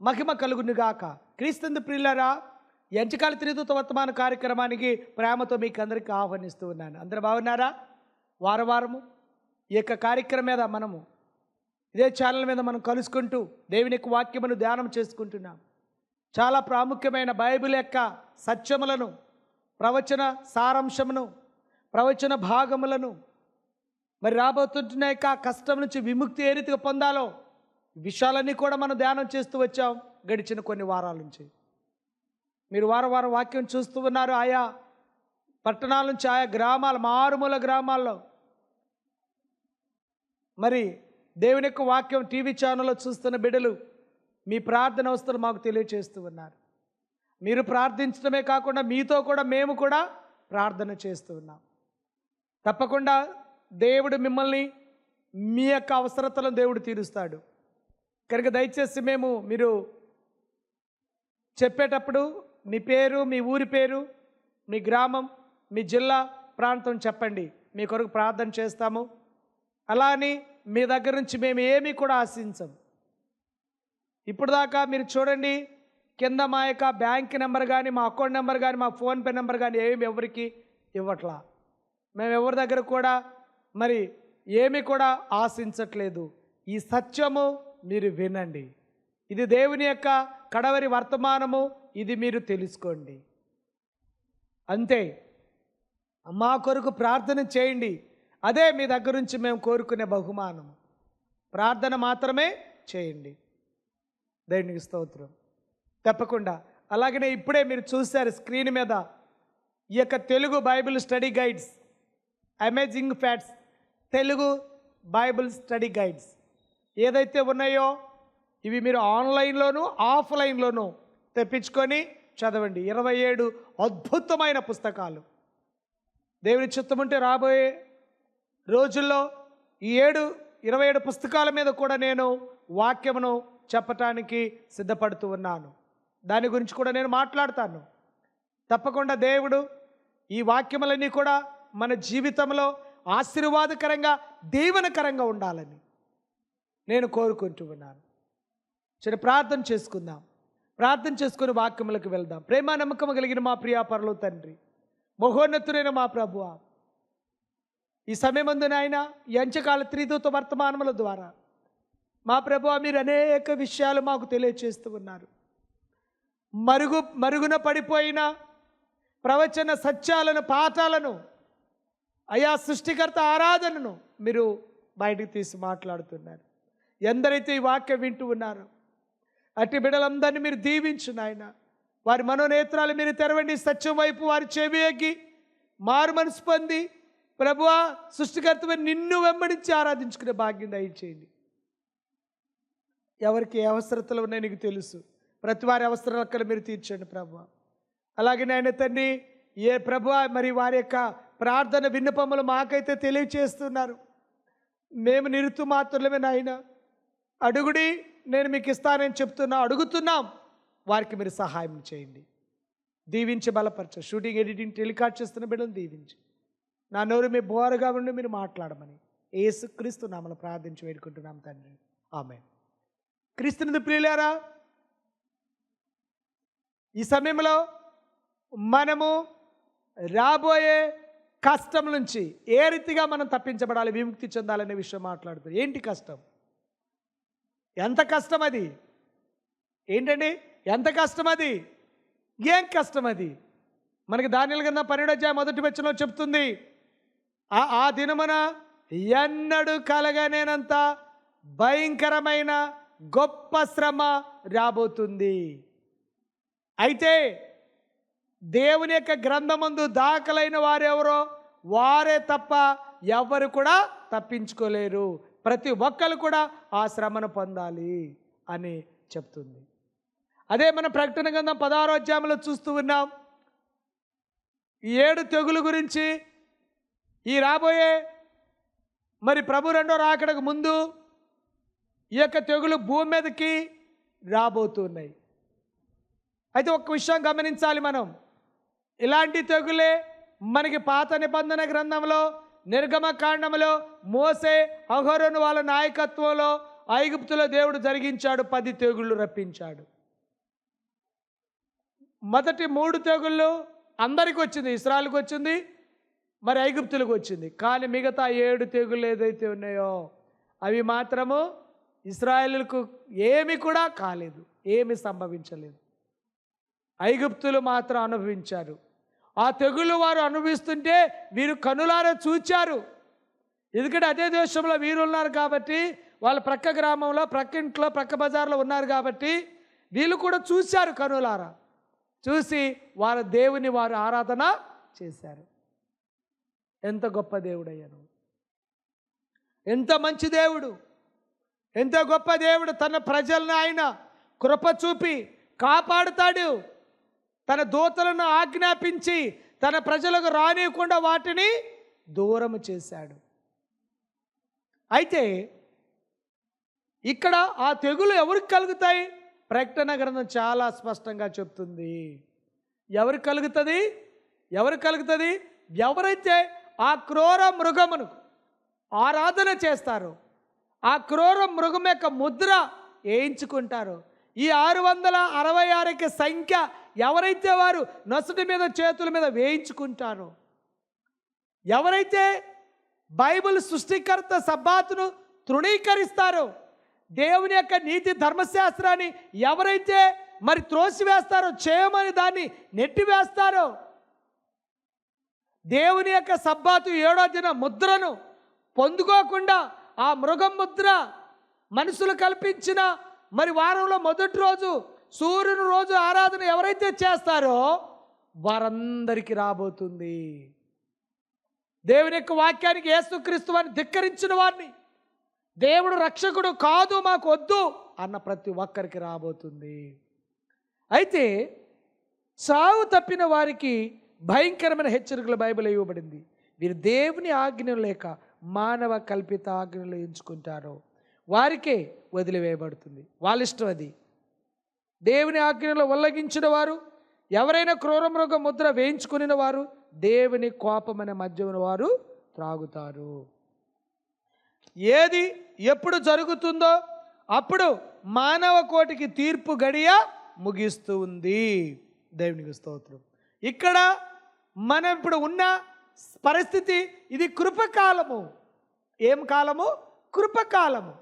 మహిమ కలుగునుగాక. క్రీస్తుంది ప్రియులరా ఎంచకాల త్రిదూత వర్తమాన కార్యక్రమానికి ప్రేమతో మీకు అందరికీ ఆహ్వానిస్తూ ఉన్నాను. అందరు బాగున్నారా? వారం వారము ఈ యొక్క కార్యక్రమం మీద మనము ఇదే ఛానల్ మీద మనం కలుసుకుంటూ దేవుని యొక్క వాక్యమును ధ్యానం చేసుకుంటున్నాం. చాలా ప్రాముఖ్యమైన బైబిల్ యొక్క సత్యములను ప్రవచన సారాంశమును ప్రవచన భాగములను మరి రాబోతుంటున్న యొక్క కష్టం నుంచి విముక్తి ఏ రీతిగా పొందాలో విషయాలన్నీ కూడా మనం ధ్యానం చేస్తూ వచ్చాం గడిచిన కొన్ని వారాల నుంచి. మీరు వారం వారం వాక్యం చూస్తూ ఉన్నారు ఆయా పట్టణాల నుంచి ఆయా గ్రామాలు మారుమూల గ్రామాల్లో. మరి దేవుని యొక్క వాక్యం టీవీ ఛానల్లో చూస్తున్న బిడ్డలు మీ ప్రార్థన అవస్థలు మాకు తెలియచేస్తూ ఉన్నారు. మీరు ప్రార్థించడమే కాకుండా మీతో కూడా మేము కూడా ప్రార్థన చేస్తూ ఉన్నాం. తప్పకుండా దేవుడు మిమ్మల్ని మీ యొక్క అవసరతలను దేవుడు తీరుస్తాడు. కనుక దయచేసి మేము మీరు చెప్పేటప్పుడు మీ పేరు మీ ఊరి పేరు మీ గ్రామం మీ జిల్లా ప్రాంతం చెప్పండి. మీ కొరకు ప్రార్థన చేస్తాము. అలా అని మీ దగ్గర నుంచి మేము ఏమీ కూడా ఆశించం. ఇప్పుడు దాకా మీరు చూడండి కింద మా యొక్క బ్యాంక్ నెంబర్ కానీ మా అకౌంట్ నెంబర్ కానీ మా ఫోన్పే నెంబర్ కానీ ఏమి ఎవరికి ఇవ్వట్లా. మేము ఎవరి దగ్గర కూడా మరి ఏమి కూడా ఆశించట్లేదు. ఈ సత్యము మీరు వినండి. ఇది దేవుని యొక్క కడవరి వర్తమానము ఇది మీరు తెలుసుకోండి. అంతే. మా కొరకు ప్రార్థన చేయండి. అదే మీ దగ్గర నుంచి మేము కోరుకునే బహుమానం ప్రార్థన మాత్రమే చేయండి. దేవునికి స్తోత్రం. తప్పకుండా. అలాగనే ఇప్పుడే మీరు చూశారు స్క్రీన్ మీద ఈ యొక్క Telugu Bible study guides. Amazing facts Telugu Bible study guides. ఏదైతే ఉన్నాయో ఇవి మీరు ఆన్లైన్లోను ఆఫ్లైన్లోను తెప్పించుకొని చదవండి. ఇరవై ఏడు అద్భుతమైన పుస్తకాలు. దేవుని చిత్తం ఉంటే రాబోయే రోజుల్లో ఈ ఏడు ఇరవై ఏడు పుస్తకాల మీద కూడా నేను వాక్యమును చెప్పటానికి సిద్ధపడుతూ ఉన్నాను. దాని గురించి కూడా నేను మాట్లాడతాను. తప్పకుండా దేవుడు ఈ వాక్యములన్నీ కూడా మన జీవితంలో ఆశీర్వాదకరంగా దీవెనకరంగా ఉండాలని. నేను కోరుకుంటూ ఉన్నాను. సరే ప్రార్థన చేసుకుందాం. ప్రార్థన చేసుకుని వాక్యములకు వెళ్దాం. ప్రేమ నమ్మకం కలిగిన మా ప్రియాపరలు తండ్రి మహోన్నతుడైన మా ప్రభువ ఈ సమయమందు నాయన ఈ అంచకాల త్రిదూత వర్తమానముల ద్వారా మా ప్రభువ మీరు అనేక విషయాలు మాకు తెలియచేస్తూ ఉన్నారు. మరుగు మరుగున పడిపోయిన ప్రవచన సత్యాలను పాఠాలను అయా సృష్టికర్త ఆరాధనను మీరు బయటికి తీసి మాట్లాడుతున్నారు. ఎందరైతే ఈ వాక్యం వింటూ ఉన్నారో అట్టి బిడ్డలందరినీ మీరు దీవించు నాయన. వారి మనోనేత్రాలు మీరు తెరవండి సత్యం వైపు వారి చెవి ఎక్కి మారు మనసు పొంది ప్రభువా సృష్టికర్తమైన నిన్ను వెంబడించి ఆరాధించుకునే భాగ్యం దయచేయండి. ఎవరికి ఏ అవసరతలు ఉన్నాయో నీకు తెలుసు. ప్రతి వారి అవసరాలు మీరు తీర్చండి ప్రభు అలాగే నాయన తండ్రి ఏ ప్రభు మరి వారి యొక్క ప్రార్థన విన్నపములు మాకైతే తెలియచేస్తున్నారు. మేము నిరుతు మాత్రమే నాయన. అడుగుడి నేను మీకు ఇస్తానని చెప్తున్నా అడుగుతున్నాం. వారికి మీరు సహాయం చేయండి. దీవించి బలపరచ. షూటింగ్ ఎడిటింగ్ టెలికాస్ట్ చేస్తున్న బిడ్డను దీవించి. నా నోరు మీ బోరుగా ఉండి మీరు మాట్లాడమని. ఏసుక్రీస్తు నామలు ప్రార్థించి వేడుకుంటున్నాం తండ్రి. ఆమె క్రీస్తునిది ప్రియులారా ఈ సమయంలో మనము రాబోయే కష్టం నుంచి ఏ రీతిగా మనం తప్పించబడాలి విముక్తి చెందాలనే విషయం మాట్లాడుతుంది ఏంటి కష్టం? ఎంత కష్టం అది ఏంటండి? ఎంత కష్టం అది ఏం కష్టం అది మనకి దానిల కింద పన్నెండో మొదటి వచ్చిన చెప్తుంది. ఆ ఆ దినమున ఎన్నడు కలగనేనంత భయంకరమైన గొప్ప శ్రమ రాబోతుంది. అయితే దేవుని యొక్క గ్రంథమందు దాఖలైన వారెవరో? వారే తప్ప ఎవరు కూడా తప్పించుకోలేరు. ప్రతి ఒక్కరు కూడా ఆ శ్రమను పొందాలి అని చెప్తుంది. అదే మన ప్రకటన గ్రంథం పదహారో అధ్యాయంలో చూస్తూ ఉన్నాం. ఈ ఏడు తెగులు గురించి ఈ రాబోయే మరి ప్రభు రెండో రాకడకు ముందు ఈ యొక్క తెగులు భూమి మీదకి రాబోతున్నాయి. అయితే ఒక విషయం గమనించాలి మనం. ఇలాంటి తెగులే మనకి పాత నిబంధన గ్రంథంలో నిర్గమకాండములో మోసే అహరోను వాళ్ళ నాయకత్వంలో ఐగుప్తులో దేవుడు జరిగించాడు పది తెగుళ్ళు రప్పించాడు. మొదటి మూడు తెగుళ్ళు అందరికి వచ్చింది ఇస్రాయల్కి వచ్చింది మరి ఐగుప్తులకు వచ్చింది. కానీ మిగతా ఏడు తెగుళ్ళు ఏదైతే ఉన్నాయో అవి మాత్రము ఇస్రాయేలుకు ఏమి కూడా కాలేదు ఏమి సంభవించలేదు. ఐగుప్తులు మాత్రం అనుభవించారు. ఆ తెగులు వారు అనుభవిస్తుంటే వీరు కనులారా చూచారు. ఎందుకంటే అదే దేశంలో వీరు ఉన్నారు కాబట్టి వాళ్ళ ప్రక్క గ్రామంలో ప్రక్క ఇంట్లో ప్రక్క బజార్లో ఉన్నారు కాబట్టి వీళ్ళు కూడా చూశారు కనులారా. చూసి వారి దేవుని వారు ఆరాధన చేశారు. ఎంత గొప్ప దేవుడయ్యాను ఎంత మంచి దేవుడు. ఎంత గొప్ప దేవుడు. తన ప్రజలను ఆయన కృప చూపి కాపాడుతాడు. తన దూతలను ఆజ్ఞాపించి తన ప్రజలకు రానియకుండా వాటిని దూరము చేశాడు. అయితే ఇక్కడ ఆ తెగులు ఎవరికి కలుగుతాయి? ప్రకటన గ్రంథం చాలా స్పష్టంగా చెప్తుంది. ఎవరికి కలుగుతుంది? ఎవరికి కలుగుతుంది? ఎవరైతే ఆ క్రూర మృగమును ఆరాధన చేస్తారో ఆ క్రూర మృగం యొక్క ముద్ర వేయించుకుంటారో ఈ ఆరు వందల అరవై ఆరుకి సంఖ్య ఎవరైతే వారు నొసటి మీద చేతుల మీద వేయించుకుంటారో ఎవరైతే బైబిల్ సృష్టికర్త సబ్బాతును తృణీకరిస్తారో దేవుని యొక్క నీతి ధర్మశాస్త్రాన్ని ఎవరైతే మరి త్రోసివేస్తారో చేయమని దాన్ని నెట్టివేస్తారో దేవుని యొక్క సబ్బాతు ఏడో దిన ముద్రను పొందుకోకుండా ఆ మృగం ముద్ర మనుషులు కల్పించిన మరి వారంలో మొదటి రోజు సూర్యుని రోజు ఆరాధన ఎవరైతే చేస్తారో వారందరికీ రాబోతుంది. దేవుని యొక్క వాక్యానికి యేసుక్రీస్తు వారిని ధిక్కరించిన వారిని దేవుడు రక్షకుడు కాదు మాకు వద్దు అన్న ప్రతి ఒక్కరికి రాబోతుంది. అయితే సావు తప్పిన వారికి భయంకరమైన హెచ్చరికలు బైబిల్ ఇవ్వబడింది. వీరు దేవుని ఆజ్ఞలు లేక మానవ కల్పిత ఆజ్ఞలు ఎంచుకుంటారో. వారికే వదిలివేయబడుతుంది. వాళ్ళ ఇష్టం అది. దేవుని ఆజ్ఞలు ఉల్లగించిన వారు ఎవరైనా క్రూరమృగ ముద్ర వేయించుకుని వారు దేవుని కోపమనే మద్యమున వారు త్రాగుతారు. ఏది ఎప్పుడు జరుగుతుందో అప్పుడు మానవ కోటికి తీర్పు గడియ ముగిస్తూ ఉంది. దేవునికి స్తోత్రం. ఇక్కడ మనం ఇప్పుడు ఉన్న పరిస్థితి ఇది కృపకాలము. ఏం కాలము? కృపకాలము.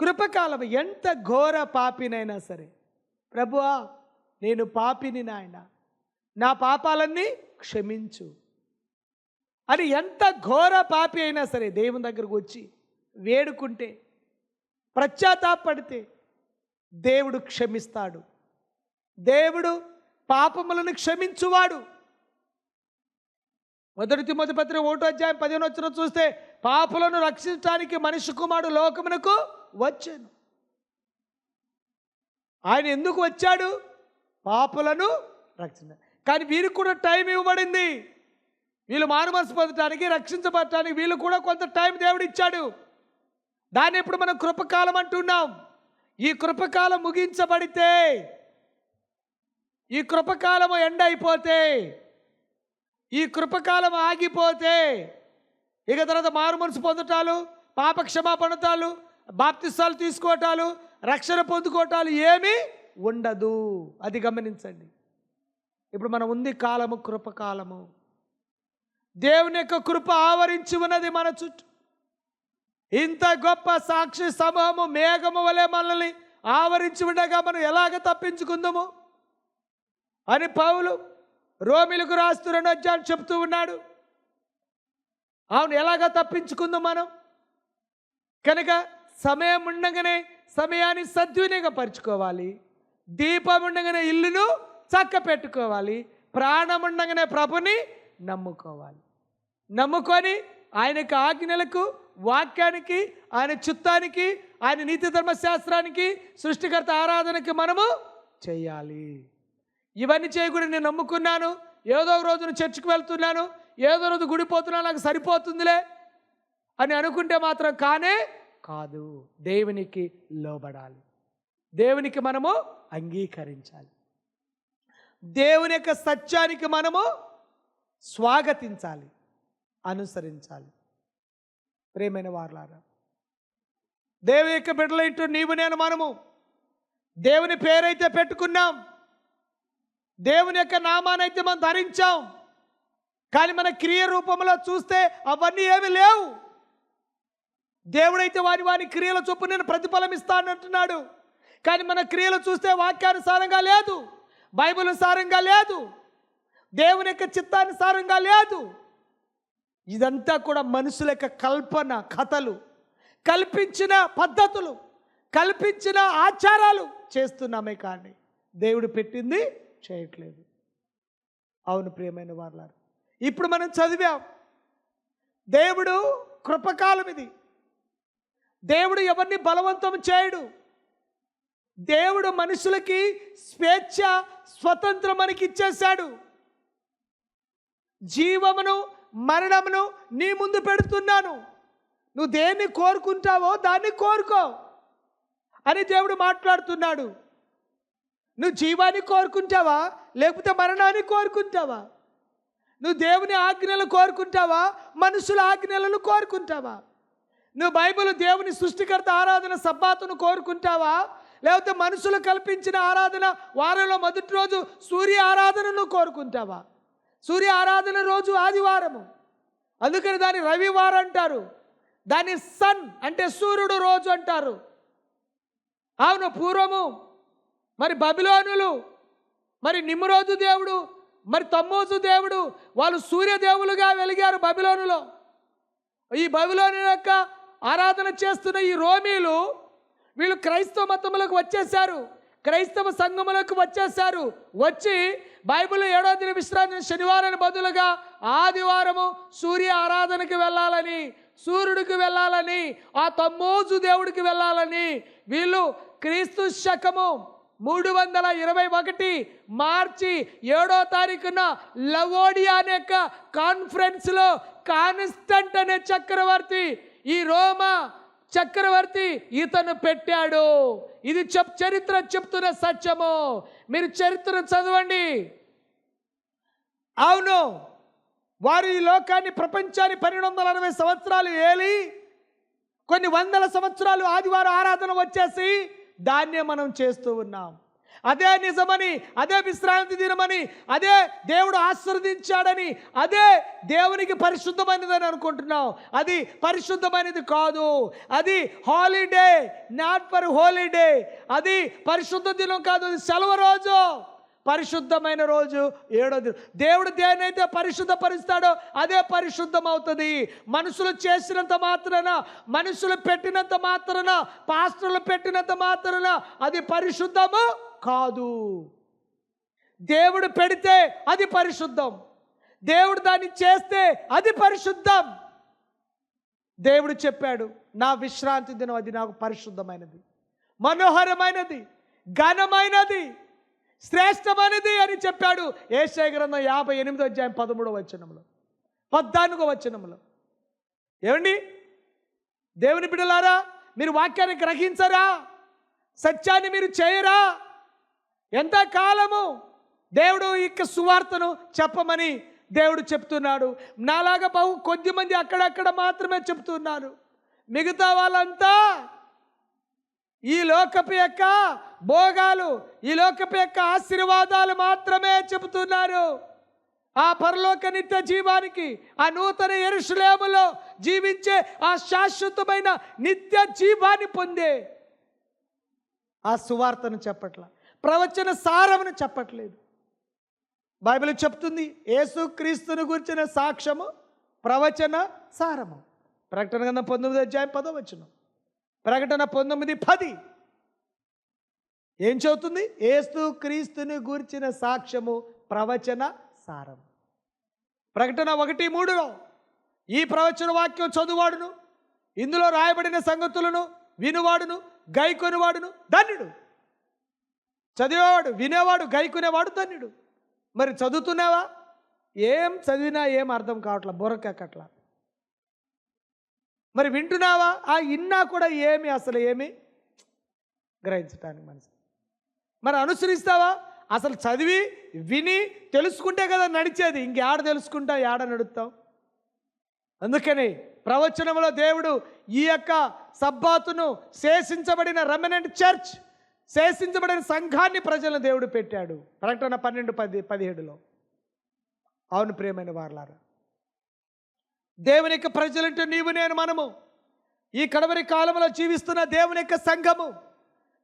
కృపకాలము. ఎంత ఘోర పాపినైనా సరే. ప్రభువా నేను పాపిని నాయన. నా పాపాలన్నీ క్షమించు. అని ఎంత ఘోర పాపి అయినా సరే దేవుని దగ్గరకు వచ్చి వేడుకుంటే పశ్చాత్తాపడితే దేవుడు క్షమిస్తాడు. దేవుడు పాపములను క్షమించువాడు. మొదటి తిమ్మతి పత్రిక ఒకటో అధ్యాయం పదిహేను వచ్చిన చూస్తే పాపులను రక్షించడానికి మనిషి కుమారుడు లోకమునకు వచ్చాను. ఆయన ఎందుకు వచ్చాడు? పాపులను రక్షించ. కానీ వీరికి కూడా టైం ఇవ్వబడింది. వీళ్ళు మారుమనసు పొందటానికి రక్షించబడటానికి వీళ్ళు కూడా కొంత టైం దేవుడు ఇచ్చాడు దాన్ని ఇప్పుడు మనం కృపకాలం అంటున్నాం. ఈ కృపకాలం ముగించబడితే ఈ కృపకాలము ఎండ్ అయిపోతే ఈ కృపకాలం ఆగిపోతే ఇక తర్వాత మారు మనసు పొందటాలు పాప క్షమాపణతాలు బాప్తిస్తాలు తీసుకోవటాలు రక్షణ పొందుకోవటాలు ఏమీ ఉండదు. అది గమనించండి. ఇప్పుడు మనం ఉంది కాలము కృపకాలము దేవుని యొక్క కృప ఆవరించి ఉన్నది మన చుట్టూ. ఇంత గొప్ప సాక్షి సమూహము మేఘము వలె మనల్ని ఆవరించి ఉండగా మనం ఎలాగ తప్పించుకుందాము? అని పౌలు రోమిలకు రాస్తున్న రెండు అధ్యాయం చెప్తూ ఉన్నాడు. అవును ఎలాగ తప్పించుకుందాం మనం? కనుక సమయం ఉండగానే సమయాన్ని సద్వినియోగపరచుకోవాలి. దీపం ఉండగానే ఇల్లును చక్క పెట్టుకోవాలి ప్రాణం ఉండగానే ప్రభుని నమ్ముకోవాలి. నమ్ముకొని ఆయనకు ఆజ్ఞలకు వాక్యానికి ఆయన చిత్తానికి ఆయన నీతి ధర్మశాస్త్రానికి సృష్టికర్త ఆరాధనకి మనము చేయాలి. ఇవన్నీ చేయకూడదు నేను నమ్ముకున్నాను. ఏదో ఒక రోజున చర్చికి వెళ్తున్నాను. ఏదో రోజు గుడిపోతున్నాను నాకు సరిపోతుందిలే అని అనుకుంటే మాత్రం కానే కాదు. దేవునికి లోబడాలి. దేవునికి మనము అంగీకరించాలి. దేవుని యొక్క సత్యానికి మనము స్వాగతించాలి. అనుసరించాలి. ప్రేమైన వారులారా దేవుని యొక్క బిడ్డలేంటూ నీవు నేను మనము దేవుని పేరైతే పెట్టుకున్నాం. దేవుని యొక్క నామానైతే మనం ధరించాం. కానీ మన క్రియ రూపంలో చూస్తే అవన్నీ ఏమి లేవు. దేవుడైతే వారి వారి క్రియల చొప్పు నేను ప్రతిఫలం ఇస్తానంటున్నాడు కానీ మన క్రియలు చూస్తే వాక్యానుసారంగా లేదు బైబిల్ సారంగా లేదు దేవుని యొక్క చిత్తానుసారంగా లేదు. ఇదంతా కూడా మనుషుల యొక్క కల్పన కథలు కల్పించిన పద్ధతులు కల్పించిన ఆచారాలు చేస్తున్నామే కానీ దేవుడు పెట్టింది చేయట్లేదు. అవును ప్రియమైన వాళ్ళారు ఇప్పుడు మనం చదివాం దేవుడు కృపకాలం ఇది. దేవుడు ఎవరిని బలవంతం చేయడు. దేవుడు మనుషులకి స్వేచ్ఛ స్వతంత్రం మనకి ఇచ్చేశాడు. జీవమును మరణమును నీ ముందు పెడుతున్నాను. నువ్వు దేన్ని కోరుకుంటావో దాన్ని కోరుకో అని దేవుడు మాట్లాడుతున్నాడు. నువ్వు జీవాన్ని కోరుకుంటావా? లేకపోతే మరణాన్ని కోరుకుంటావా? నువ్వు దేవుని ఆజ్ఞలు కోరుకుంటావా? మనుషుల ఆజ్ఞలను కోరుకుంటావా? నువ్వు బైబిల్ దేవుని సృష్టికర్త ఆరాధన సబ్బాతును కోరుకుంటావా? లేకపోతే మనుషులు కల్పించిన ఆరాధన వారంలో మొదటి రోజు సూర్య ఆరాధనను కోరుకుంటావా? సూర్య ఆరాధన రోజు ఆదివారము. అందుకని దాన్ని రవివారం అంటారు. దాన్ని సన్ అంటే సూర్యుడు రోజు అంటారు. అవును పూర్వము. మరి బబిలోనులు మరి నిమ్మరోజు దేవుడు మరి తమ్మోజు దేవుడు వాళ్ళు సూర్యదేవులుగా వెలిగారు బబిలోనులో. ఈ బబిలోను యొక్క ఆరాధన చేస్తున్న ఈ రోమీలు వీళ్ళు క్రైస్తవ మతములకు వచ్చేసారు క్రైస్తవ సంఘములకు వచ్చేసారు వచ్చి బైబిల్ ఏడో దిన విశ్రాంతి శనివారానికి బదులుగా ఆదివారము సూర్య ఆరాధనకి వెళ్ళాలని సూర్యుడికి వెళ్ళాలని ఆ తమ్మోజు దేవుడికి వెళ్ళాలని వీళ్ళు క్రీస్తు శకము మూడు వందల ఇరవై ఒకటి మార్చి ఏడో తారీఖున లవోడియా అనే యొక్క కాన్ఫరెన్స్లో కాన్స్టంట్ అనే చక్రవర్తి ఈ రోమా చక్రవర్తి ఇతను పెట్టాడు. ఇది చెప్ చరిత్ర చెప్తున్న సత్యము. మీరు చరిత్ర చదవండి. అవును వారు ఈ లోకాన్ని ప్రపంచాన్ని పన్నెండు వందల అరవై సంవత్సరాలు ఏలి కొన్ని వందల సంవత్సరాలు ఆదివారం ఆరాధన వచ్చేసి దాన్నే మనం చేస్తూ ఉన్నాం. అదే నిజమని అదే విశ్రాంతి దినమని అదే దేవుడు ఆశీర్వదించాడని అదే దేవునికి పరిశుద్ధమైనదని అనుకుంటున్నాం అది పరిశుద్ధమైనది కాదు. అది హాలిడే నాట్ ఫర్ హాలిడే అది పరిశుద్ధ దినం కాదు అది సెలవు రోజు. పరిశుద్ధమైన రోజు ఏడో దినం. దేవుడు దేనైతే పరిశుద్ధపరుస్తాడో అదే పరిశుద్ధం అవుతుంది మనుషులు చేసినంత మాత్రాన మనుషులు పెట్టినంత మాత్రాన పాస్టర్లు పెట్టినంత మాత్రాన అది పరిశుద్ధము కాదు. దేవుడు పెడితే అది పరిశుద్ధం. దేవుడు దాన్ని చేస్తే అది పరిశుద్ధం. దేవుడు చెప్పాడు నా విశ్రాంతి దినం అది నాకు పరిశుద్ధమైనది. మనోహరమైనది ఘనమైనది శ్రేష్టమైనది అని చెప్పాడు ఏషయ గ్రంథం యాభై ఎనిమిదో అధ్యాయం పదమూడవ వచనంలో పద్నాలుగో వచనంలో. ఏమండి? దేవుని బిడ్డలారా మీరు వాక్యాన్ని గ్రహించరా? సత్యాన్ని మీరు చేయరా? ఎంత కాలము దేవుడు ఇక సువార్తను చెప్పమని దేవుడు చెప్తున్నాడు. నాలాగా బహు కొద్దిమంది అక్కడక్కడ మాత్రమే చెప్తున్నారు. మిగతా వాళ్ళంతా ఈ లోకపు యొక్క భోగాలు ఈ లోకపు యొక్క ఆశీర్వాదాలు మాత్రమే చెబుతున్నారు. ఆ పరలోక నిత్య జీవానికి ఆ నూతన ఎరుషులేములో జీవించే ఆ శాశ్వతమైన నిత్య జీవాన్ని పొందే. ఆ సువార్తను చెప్పట్ల. ప్రవచన సారమును చెప్పట్లేదు. బైబిల్ చెప్తుంది యేసుక్రీస్తుని గురించిన సాక్ష్యము ప్రవచన సారము. ప్రకటన కింద పంతొమ్మిది అధ్యాయం పదో ప్రకటన పంతొమ్మిది పది. ఏం చెబుతుంది? ఏస్తు క్రీస్తుని గూర్చిన సాక్ష్యము ప్రవచన సారం. ప్రకటన ఒకటి మూడులో ఈ ప్రవచన వాక్యం చదువువాడును ఇందులో రాయబడిన సంగతులను వినువాడును గైకొనివాడును ధన్యుడు. చదివేవాడు వినేవాడు గైకునేవాడు ధన్యుడు. మరి చదువుతున్నావా? ఏం చదివినా ఏం అర్థం కావట్లా బుర్రకెక్కట్లా మరి వింటున్నావా? ఆ ఇన్నా కూడా ఏమి అసలు ఏమి? గ్రహించటానికి మనసు. మరి అనుసరిస్తావా? అసలు చదివి విని తెలుసుకుంటే కదా నడిచేది. ఇంకేడ తెలుసుకుంటావు ఏడ నడుస్తాం అందుకని ప్రవచనంలో దేవుడు ఈ యొక్క సబ్బాతును శేషించబడిన రెమనెంట్ చర్చ్ శేషించబడిన సంఘాన్ని ప్రజలను దేవుడు పెట్టాడు. ప్రకటన పన్నెండు పది పదిహేడులో. అవును ప్రియమైన వారలారా. దేవుని యొక్క ప్రజలంటే నీవు నేను మనము. ఈ కడవరి కాలంలో జీవిస్తున్న దేవుని యొక్క సంఘము.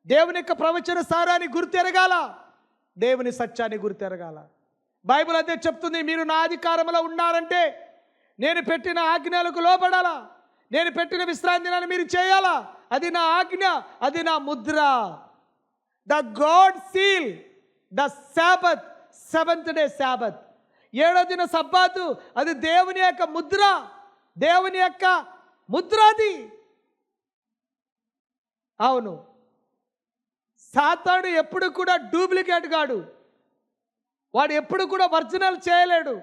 దేవుని యొక్క ప్రవచన సారాన్ని గుర్తెరగాల. దేవుని సత్యాన్ని గుర్తెరగాల. బైబిల్ అదే చెప్తుంది మీరు నా అధికారంలో ఉన్నారంటే నేను పెట్టిన ఆజ్ఞలకు లోపడాలా నేను పెట్టిన విశ్రాంతి దినాన్ని మీరు చేయాలా? అది నా ఆజ్ఞ అది నా Mudra. The god seal the sabbath seventh day sabbath ఏడో దిన సబ్బాతు అది దేవుని యొక్క ముద్ర దేవుని యొక్క ముద్ర అది అవును. సాతాడు ఎప్పుడు కూడా డూప్లికేట్ కాడు. వాడు ఎప్పుడు కూడా ఒరిజినల్ చేయలేడు.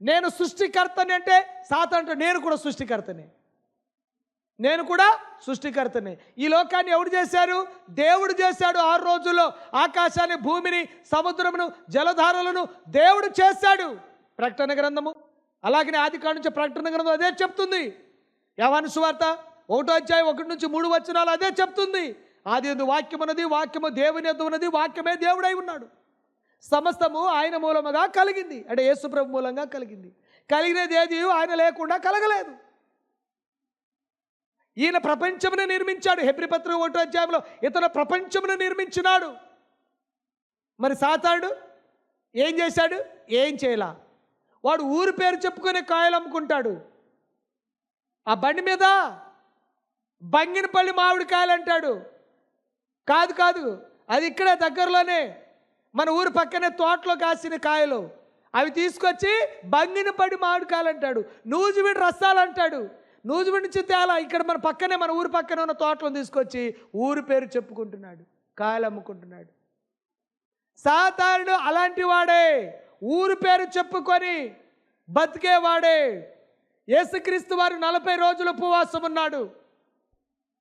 నేను సృష్టికర్తని అంటే సాతాంటు నేను కూడా సృష్టికర్తనే. నేను కూడా సృష్టికర్తనే. ఈ లోకాన్ని ఎవడు చేశారు? దేవుడు చేశాడు ఆరు రోజుల్లో. ఆకాశాన్ని భూమిని సముద్రమును జలధారలను దేవుడు చేశాడు. ప్రకటన గ్రంథము. అలాగనే ఆది నుంచి ప్రకటన గ్రంథం అదే చెప్తుంది. యవాను సువార్త ఒకటో అధ్యాయం ఒకటి నుంచి మూడు వచనాలు అదే చెప్తుంది. ఆది ఎందు వాక్యం ఉన్నది వాక్యము దేవుని ఎందు ఉన్నది వాక్యమే దేవుడై ఉన్నాడు. సమస్తము ఆయన మూలముగా కలిగింది. అంటే యేసుప్రభు మూలంగా కలిగింది. కలిగినది ఏది? ఆయన లేకుండా కలగలేదు. ఈయన ప్రపంచమును నిర్మించాడు. హెబ్రిపత్ర ఒకటో అధ్యాయంలో ఇతను ప్రపంచమును నిర్మించినాడు. మరి సాతాడు ఏం చేశాడు? ఏం చేయలా? వాడు ఊరి పేరు చెప్పుకొని కాయలు అమ్ముకుంటాడు. ఆ బండి మీద బంగినపల్లి మామిడికాయలు అంటాడు. కాదు కాదు అది ఇక్కడే దగ్గరలోనే మన ఊరు పక్కనే తోటలో కాసిన కాయలు. అవి తీసుకొచ్చి బంగినపడి మామిడికాయలు అంటాడు. నూజివిడి రసాలు అంటాడు. నూజివీడు నుంచి తేలా ఇక్కడ మన పక్కనే మన ఊరు పక్కనే ఉన్న తోటలను తీసుకొచ్చి ఊరు పేరు చెప్పుకుంటున్నాడు కాయలు అమ్ముకుంటున్నాడు. సాతానుడు అలాంటి వాడే ఊరు పేరు చెప్పుకొని బతికేవాడే. యేసుక్రీస్తు వారు నలభై రోజులు ఉపవాసం ఉన్నాడు.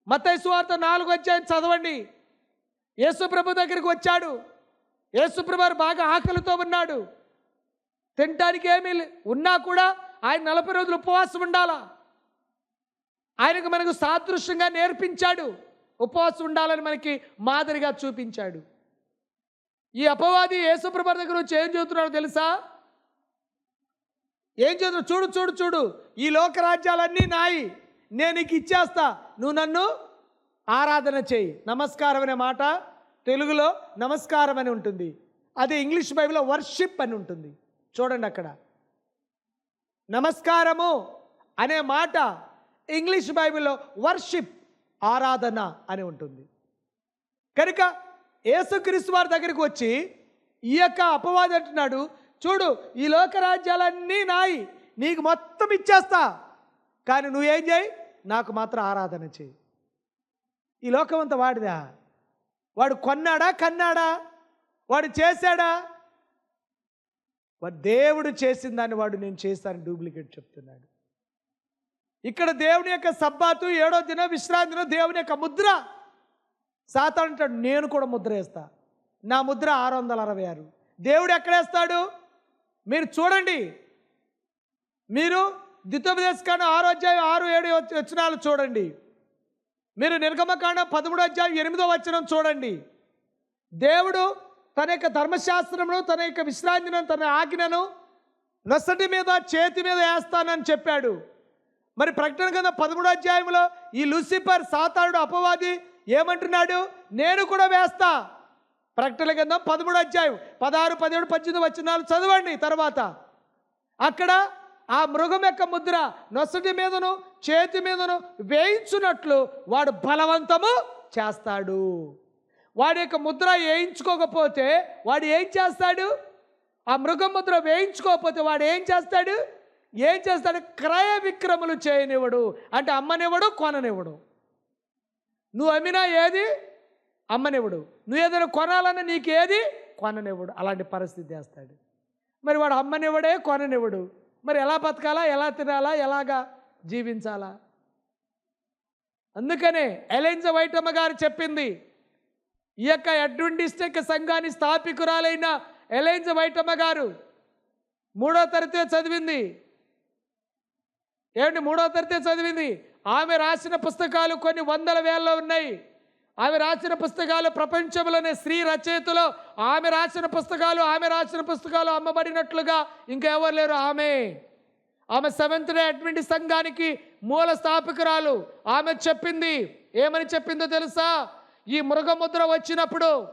మత్తయి సువార్త నాలుగు వచ్చాయని చదవండి. యేసుప్రభు దగ్గరికి వచ్చాడు. యేసుప్రభు బాగా ఆకలితో ఉన్నాడు. తినటానికి ఏమీ లే- ఉన్నా కూడా ఆయన నలభై రోజులు ఉపవాసం ఉండాలా? ఆయనకు మనకు సాదృశ్యంగా నేర్పించాడు. ఉపవాసం ఉండాలని మనకి మాదిరిగా చూపించాడు. ఈ అపవాది యేసుప్రభు దగ్గర వచ్చి ఏం చదువుతున్నాడు తెలుసా? ఏం చదువు? చూడు చూడు చూడు. ఈ లోక రాజ్యాలన్నీ నాయి. నేను నీకు ఇచ్చేస్తా. నువ్వు నన్ను ఆరాధన చేయి. నమస్కారం అనే మాట తెలుగులో నమస్కారం అని ఉంటుంది. అదే ఇంగ్లీష్ బైబిల్లో వర్షిప్ అని ఉంటుంది. చూడండి అక్కడ. నమస్కారము అనే మాట ఇంగ్లీష్ బైబిల్లో వర్షిప్ ఆరాధన అని ఉంటుంది. కనుక యేసుక్రీస్తు వారి దగ్గరికి వచ్చి ఈ యొక్క అపవాది అంటున్నాడు చూడు ఈ లోక రాజ్యాలన్నీ నాయి నీకు మొత్తం ఇచ్చేస్తా కానీ నువ్వేం చేయి? నాకు మాత్రం ఆరాధన చేయి. ఈ లోకం అంతా వాడిదా? వాడు కొన్నాడా కన్నాడా? వాడు చేశాడా? వాడు దేవుడు చేసిన దాన్ని వాడు నేను చేస్తాను డూప్లికేట్ చెప్తున్నాడు. ఇక్కడ దేవుని యొక్క సబ్బాతు ఏడో దిన విశ్రాంతి దినం దేవుని యొక్క ముద్ర. సాతాను అంటాడు నేను కూడా ముద్ర వేస్తా. నా ముద్ర ఆరు వందల అరవై ఆరు. దేవుడు ఎక్కడేస్తాడు మీరు చూడండి. మీరు ద్వితోపదేశకాండం ఆరో అధ్యాయం ఆరు ఏడు వచ్చినాలు చూడండి. మీరు నిర్గమకాండం పదమూడో అధ్యాయం ఎనిమిదో వచనం చూడండి. దేవుడు తన యొక్క ధర్మశాస్త్రమును తన యొక్క విశ్రాంతిను తన ఆజ్ఞను నొసటి మీద చేతి మీద వేస్తానని చెప్పాడు. మరి ప్రకటన కింద పదమూడో అధ్యాయంలో ఈ లూసిఫర్ సాతానుడు అపవాది ఏమంటున్నాడు? నేను కూడా వేస్తా. ప్రకటన కింద పదమూడు అధ్యాయం పదహారు పదిహేడు పద్దెనిమిది వచనాలు చదవండి తర్వాత. అక్కడ ఆ మృగం యొక్క ముద్ర నొసటి మీదను చేతి మీదను వేయించున్నట్లు వాడు బలవంతము చేస్తాడు. వాడి యొక్క ముద్ర వేయించుకోకపోతే వాడు ఏం చేస్తాడు? ఆ మృగం ముద్ర వేయించుకోకపోతే వాడు ఏం చేస్తాడు? ఏం చేస్తాడు? క్రయ విక్రములు చేయనివ్వడు. అంటే అమ్మనివ్వడు కొననివ్వడు. నువ్వు అమ్మినా ఏది? అమ్మనివ్వడు. నువ్వు ఏదైనా కొనాలన్నా నీకు ఏది? కొననివ్వడు. అలాంటి పరిస్థితి చేస్తాడు. మరి వాడు అమ్మనివ్వడే కొననివ్వడు. మరి ఎలా బతకాలా? ఎలా తినాలా? ఎలాగా జీవించాలా? అందుకనే ఎలెంజ వైటమ్మ గారు చెప్పింది ఈ యొక్క అడ్వంటిస్టిక్ సంఘాన్ని స్థాపికురాలైన ఎలెంజ వైటమ్మ గారు మూడో తరగతి చదివింది ఏమిటి మూడో తరగతి చదివింది. ఆమె రాసిన పుస్తకాలు కొన్ని వందల వేలలో ఉన్నాయి. ఆమె రాసిన పుస్తకాలు ప్రపంచంలోనే స్త్రీ రచయితలో ఆమె రాసిన పుస్తకాలు ఆమె రాసిన పుస్తకాలు అమ్మబడినట్లుగా ఇంకెవరు లేరు? ఆమె. ఆమె సెవెంత్ డే అడ్మింటి సంఘానికి మూల స్థాపకురాలు. ఆమె చెప్పింది. ఏమని చెప్పిందో తెలుసా? ఈ మృగముద్ర వచ్చినప్పుడు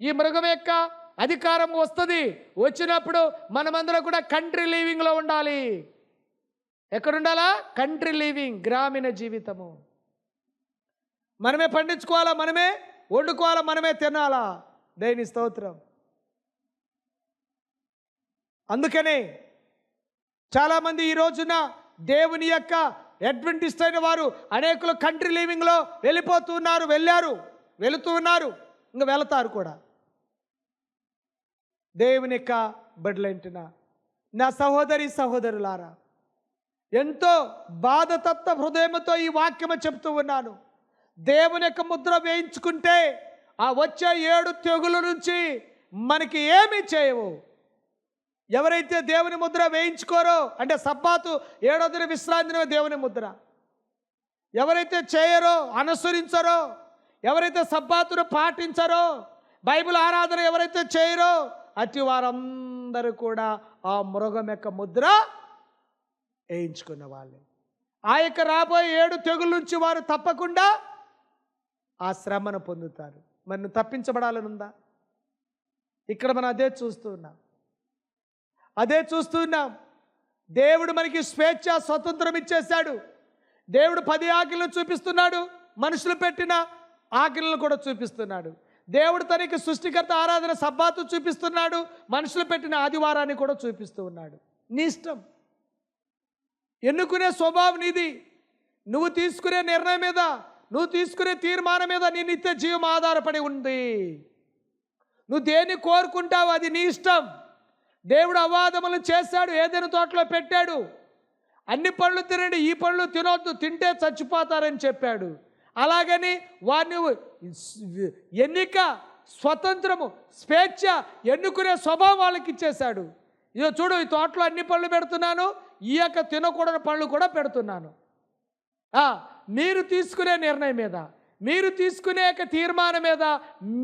ఈ మృగం యొక్క అధికారం వస్తుంది. వచ్చినప్పుడు మనమందరం కూడా కంట్రీ లీవింగ్లో ఉండాలి. ఎక్కడుండాలా? కంట్రీ లీవింగ్ గ్రామీణ జీవితము. మనమే పండించుకోవాలా? మనమే వండుకోవాలా? మనమే తినాలా? దేని స్తోత్రం. అందుకనే చాలామంది ఈ రోజున దేవుని యొక్క అడ్వెంటిస్ట్ అయిన వారు అనేకులు కంట్రీ లీవింగ్లో వెళ్ళిపోతున్నారు వెళ్ళారు వెళుతూ ఉన్నారు ఇంకా వెళతారు కూడా. దేవుని యొక్క బిడ్డలంటున్న నా సహోదరి సహోదరులారా ఎంతో బాధతత్వ హృదయంతో ఈ వాక్యము చెప్తూ ఉన్నాను. దేవుని యొక్క ముద్ర వేయించుకుంటే ఆ వచ్చే ఏడు తెగుల నుంచి మనకి ఏమీ చేయవు. ఎవరైతే దేవుని ముద్ర వేయించుకోరో అంటే సబ్బాతు ఏడో దిన దేవుని ముద్ర. ఎవరైతే చేయరో అనుసరించరో ఎవరైతే సబ్బాతును పాటించరో బైబిల్ ఆరాధన ఎవరైతే చేయరో అతి వారందరూ కూడా ఆ మృగం యొక్క ముద్ర వేయించుకున్న వాళ్ళే. ఆ యొక్క రాబోయే ఏడు తెగుల నుంచి వారు తప్పకుండా ఆ శ్రమను పొందుతారు. మరి నువ్వు తప్పించబడాలని ఉందా ఇక్కడ మనం అదే చూస్తూ ఉన్నాం. అదే చూస్తున్నాం దేవుడు మనకి స్వేచ్ఛ స్వతంత్రం ఇచ్చేశాడు. దేవుడు పది ఆకలిని చూపిస్తున్నాడు. మనుషులు పెట్టిన ఆకలిని కూడా చూపిస్తున్నాడు. దేవుడు తనకి సృష్టికర్త ఆరాధన సబ్బాతు చూపిస్తున్నాడు. మనుషులు పెట్టిన ఆదివారాన్ని కూడా చూపిస్తూ ఉన్నాడు. నీ ఇష్టం. ఎన్నుకునే స్వభావం నీది. నువ్వు తీసుకునే నిర్ణయం మీద నువ్వు తీసుకునే తీర్మానం మీద నీ నిత్య జీవం ఆధారపడి ఉంది. నువ్వు దేన్ని కోరుకుంటావు అది నీ ఇష్టం. దేవుడు అవాదములు చేశాడు ఏదైనా తోటలో పెట్టాడు. అన్ని పనులు తినండి ఈ పనులు తినొద్దు తింటే చచ్చిపోతారని చెప్పాడు. అలాగని వారిని ఎన్నిక స్వతంత్రము స్వేచ్ఛ ఎన్నుకునే స్వభావం వాళ్ళకి ఇచ్చేశాడు. ఇదో చూడు ఈ తోటలో అన్ని పనులు పెడుతున్నాను ఈ యొక్క తినకూడని పళ్ళు కూడా పెడుతున్నాను. మీరు తీసుకునే నిర్ణయం మీద మీరు తీసుకునే యొక్క తీర్మానం మీద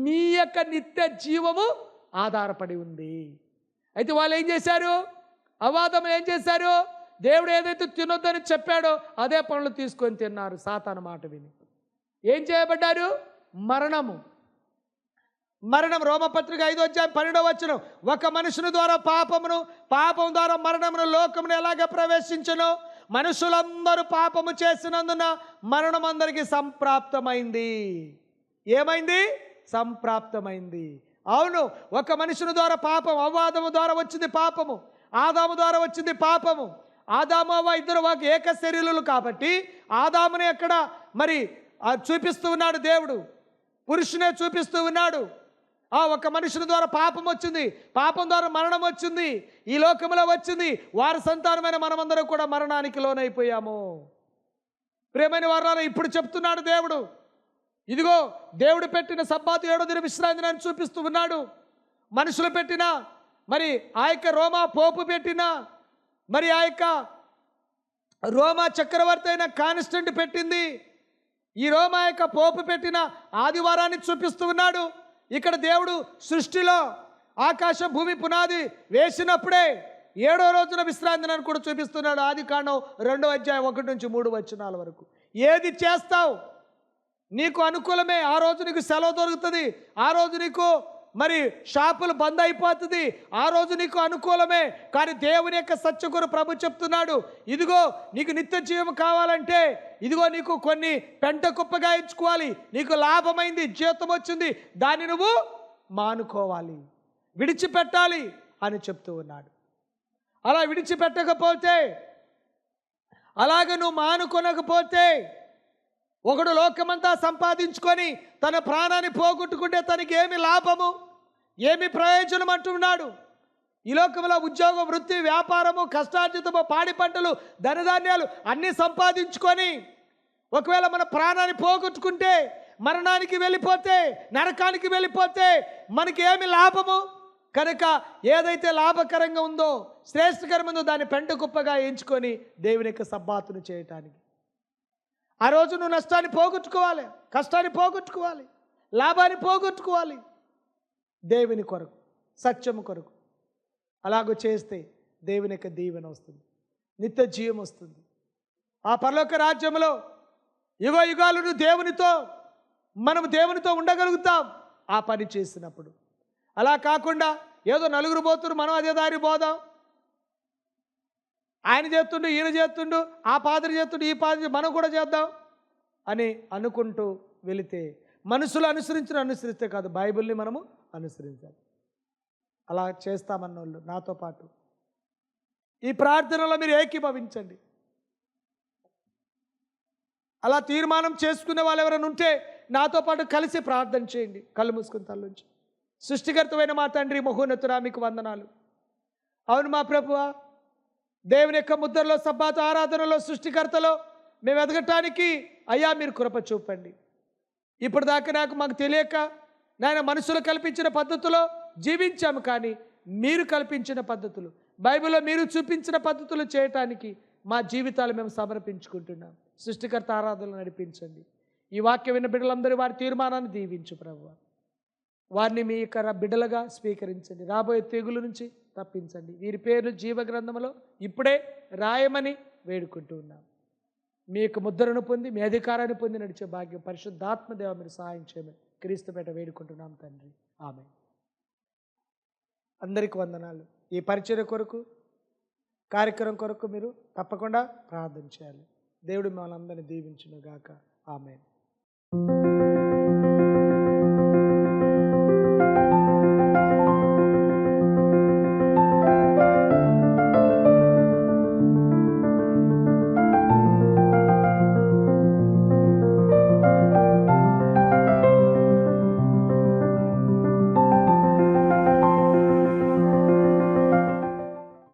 మీ యొక్క నిత్య జీవము ఆధారపడి ఉంది. అయితే వాళ్ళు ఏం చేశారు? అవాదం ఏం చేశారు? దేవుడు ఏదైతే తినొద్దని చెప్పాడో అదే పనులు తీసుకొని తిన్నారు సాతాను మాట విని. ఏం చేయబడ్డారు? మరణము. మరణం రోమపత్రిక ఐదో అధ్యాయం పన్నెండవ వచ్చిన ఒక మనుషుని ద్వారా పాపమును పాపం ద్వారా మరణమును లోకమును ఎలాగ ప్రవేశించను మనుషులందరూ పాపము చేసినందున మరణం అందరికీ సంప్రాప్తమైంది. ఏమైంది? సంప్రాప్తమైంది. అవును ఒక మనుషుని ద్వారా పాపం అవ్వాదము ద్వారా వచ్చింది పాపము ఆదాము ద్వారా వచ్చింది పాపము. ఆదాము అవ్వ ఇద్దరు ఒక ఏక శరీరులు కాబట్టి ఆదాముని ఎక్కడ మరి ఆ చూపిస్తూ ఉన్నాడు దేవుడు. పురుషునే చూపిస్తూ ఉన్నాడు. ఆ ఒక్క మనుషుని ద్వారా పాపం వచ్చింది. పాపం ద్వారా మరణం వచ్చింది. ఈ లోకంలో వచ్చింది. వారి సంతానమైన మనమందరం కూడా మరణానికి లోనైపోయాము. ప్రేమైన వారాలు ఇప్పుడు చెప్తున్నాడు దేవుడు. ఇదిగో దేవుడు పెట్టిన సబ్బాతు ఏడో దిన విశ్రాంతిని అని చూపిస్తూ ఉన్నాడు. మనుషులు పెట్టిన మరి ఆ యొక్క రోమా పోపు పెట్టిన మరి ఆ యొక్క రోమా చక్రవర్తి అయిన కానిస్టెంట్ పెట్టింది. ఈ రోమా యొక్క పోపు పెట్టిన ఆదివారాన్ని చూపిస్తూ ఉన్నాడు. ఇక్కడ దేవుడు సృష్టిలో ఆకాశ భూమి పునాది వేసినప్పుడే ఏడో రోజున విశ్రాంతిని కూడా చూపిస్తున్నాడు. ఆది కాండం రెండో అధ్యాయం ఒకటి నుంచి మూడు వచనాల వరకు. ఏది చేస్తావు? నీకు అనుకూలమే. ఆ రోజు నీకు సెలవు దొరుకుతుంది. ఆ రోజు నీకు మరి షాపులు బంద్ అయిపోతుంది. ఆ రోజు నీకు అనుకూలమే. కానీ దేవుని యొక్క సత్యగురు ప్రభు చెప్తున్నాడు ఇదిగో నీకు నిత్య జీవం కావాలంటే ఇదిగో నీకు కొన్ని పెంట కుప్పగా ఎంచుకోవాలి. నీకు లాభమైంది జీతం వచ్చింది. దాన్ని నువ్వు మానుకోవాలి. విడిచిపెట్టాలి అని చెప్తూ ఉన్నాడు. అలా విడిచిపెట్టకపోతే అలాగ నువ్వు మానుకొనకపోతే ఒకడు లోకమంతా సంపాదించుకొని తన ప్రాణాన్ని పోగొట్టుకుంటే తనకి ఏమి లాభము? ఏమి ప్రయోజనం అంటున్నాడు? ఈ లోకంలో ఉద్యోగం వృత్తి వ్యాపారము కష్టార్జితము పాడి పంటలు ధనధాన్యాలు అన్నీ సంపాదించుకొని ఒకవేళ మన ప్రాణాన్ని పోగొట్టుకుంటే మరణానికి వెళ్ళిపోతే నరకానికి వెళ్ళిపోతే మనకి ఏమి లాభము? కనుక ఏదైతే లాభకరంగా ఉందో శ్రేష్టకరం ఉందో దాన్ని పెంట కుప్పగా ఎంచుకొని దేవుని యొక్క సబ్బాతును చేయటానికి. ఆ రోజు నువ్వు నష్టాన్ని పోగొట్టుకోవాలి కష్టాన్ని పోగొట్టుకోవాలి లాభాన్ని పోగొట్టుకోవాలి. దేవుని కొరకు సత్యము కొరకు. అలాగ చేస్తే దేవుని యొక్క దీవెన వస్తుంది నిత్య జీవం వస్తుంది. ఆ పరలోక రాజ్యంలో యుగ యుగాలను దేవునితో మనం దేవునితో ఉండగలుగుతాం ఆ పని చేసినప్పుడు. అలా కాకుండా ఏదో నలుగురు పోతున్నారు మనం అదే దారి పోదాం. ఆయన చేస్తుండు ఈయన చేస్తుండు ఆ పాత్ర చేస్తుండు ఈ పాత్ర మనం కూడా చేద్దాం అని అనుకుంటూ వెళితే మనుషులు అనుసరించిన అనుసరిస్తే కాదు బైబిల్ని మనము అనుసరించాలి. అలా చేస్తామన్నోళ్ళు నాతో పాటు. ఈ ప్రార్థనలో మీరు ఏకీభవించండి. అలా తీర్మానం చేసుకునే వాళ్ళు ఎవరైనా ఉంటే నాతో పాటు కలిసి ప్రార్థన చేయండి. కళ్ళు మూసుకుని తల్లుంచి సృష్టికర్తమైన మా తండ్రి మహోన్నతురా మీకు వందనాలు. అవును మా ప్రభువా దేవుని యొక్క ముద్రలో సబ్బాత ఆరాధనలో సృష్టికర్తలో మేము ఎదగటానికి అయ్యా మీరు కృప చూపండి. ఇప్పుడు దాకా నాకు మాకు తెలియక నాయన మనుషులు కల్పించిన పద్ధతిలో జీవించాము కానీ మీరు కల్పించిన పద్ధతులు బైబిల్లో మీరు చూపించిన పద్ధతులు చేయటానికి మా జీవితాలు మేము సమర్పించుకుంటున్నాం. సృష్టికర్త ఆరాధనలు నడిపించండి. ఈ వాక్య విన్న బిడ్డలందరూ వారి తీర్మానాన్ని దీవించు ప్రభు వారిని మీ యొక్క బిడ్డలుగా స్వీకరించండి. రాబోయే తెగుల నుంచి తప్పించండి. వీరి పేర్లు జీవ గ్రంథంలో ఇప్పుడే రాయమని వేడుకుంటూ ఉన్నాం. మీ యొక్క ముద్రను పొంది మీ అధికారాన్ని పొంది నడిచే భాగ్యం పరిశుద్ధాత్మ దేవ మీరు సహాయం చేయమని క్రీస్తుపేట వేడుకుంటున్నాం తండ్రి. ఆమె అందరికి వందనాలు. ఈ పరిచయ కొరకు కార్యక్రమం కొరకు మీరు తప్పకుండా ప్రార్థన చేయాలి. దేవుడు మనందరినీ దీవించునుగాక. ఆమె గాక ఆమె